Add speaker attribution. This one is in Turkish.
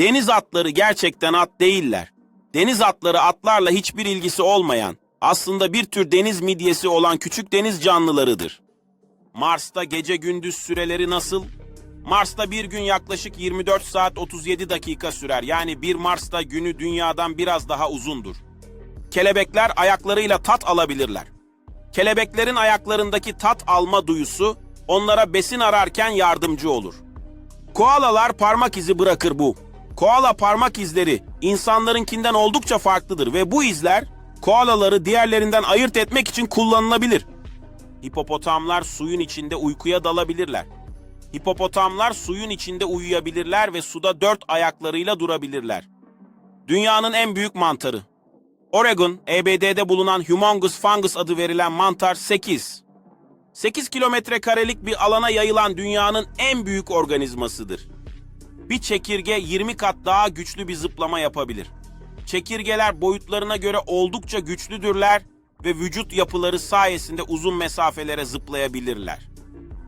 Speaker 1: Deniz atları gerçekten at değiller. Deniz atları atlarla hiçbir ilgisi olmayan, aslında bir tür deniz midyesi olan küçük deniz canlılarıdır. Mars'ta gece gündüz süreleri nasıl? Mars'ta bir gün yaklaşık 24 saat 37 dakika sürer. Yani bir Mars'ta günü dünyadan biraz daha uzundur. Kelebekler ayaklarıyla tat alabilirler. Kelebeklerin ayaklarındaki tat alma duyusu onlara besin ararken yardımcı olur. Koalalar parmak izi bırakır bu. Koala parmak izleri insanlarınkinden oldukça farklıdır ve bu izler koalaları diğerlerinden ayırt etmek için kullanılabilir. Hipopotamlar suyun içinde uykuya dalabilirler. Hipopotamlar suyun içinde uyuyabilirler ve suda dört ayaklarıyla durabilirler. Dünyanın en büyük mantarı. Oregon, EBD'de bulunan Humongous Fungus adı verilen mantar 8. 8 kilometre karelik bir alana yayılan dünyanın en büyük organizmasıdır. Bir çekirge 20 kat daha güçlü bir zıplama yapabilir. Çekirgeler boyutlarına göre oldukça güçlüdürler ve vücut yapıları sayesinde uzun mesafelere zıplayabilirler.